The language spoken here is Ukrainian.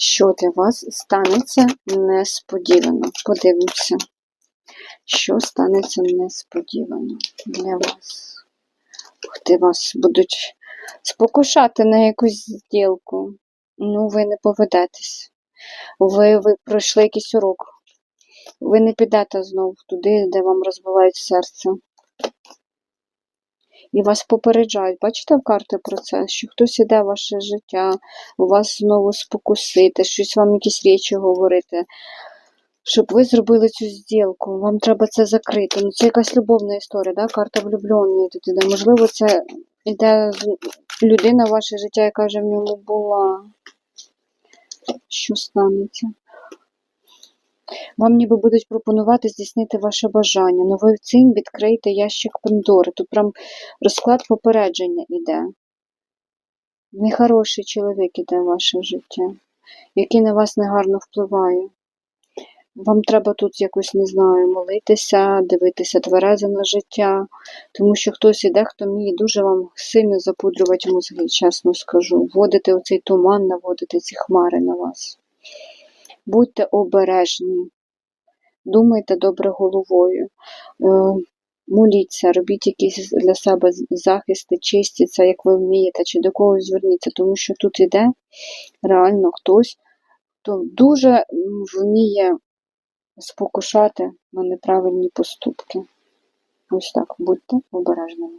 що для вас станеться несподівано. Подивимося, що станеться несподівано для вас. Ух ти, вас будуть спокушати на якусь зділку. Ну, ви не поведетесь. Ви, ви пройшли якийсь урок. Ви не підете знову туди, де вам розбивають серце. І вас попереджають. Бачите в карти про це? Що хтось іде в ваше життя, у вас знову спокусити, щось вам якісь речі говорити. Щоб ви зробили цю зділку, вам треба це закрити. Ну, це якась любовна історія, да? карта влюбленої іде. Можливо, це іде з- людина в ваше життя, яка вже в ньому була. Що станеться? Вам ніби будуть пропонувати здійснити ваше бажання, але ви цим відкриєте ящик Пандори. Тут прям розклад попередження іде. Нехороший чоловік іде в ваше життя, який на вас негарно впливає. Вам треба тут якось, не знаю, молитися, дивитися тверезо на життя, тому що хтось іде, хто вміє дуже вам сильно запудрювати мозги, чесно скажу. Вводити оцей туман, наводити ці хмари на вас. Будьте обережні, думайте добре головою, е, моліться, робіть якісь для себе захисти, чистіться, як ви вмієте, чи до когось зверніться, тому що тут іде реально хтось, хто дуже вміє спокушати на неправильні поступки. Ось так, будьте обережними.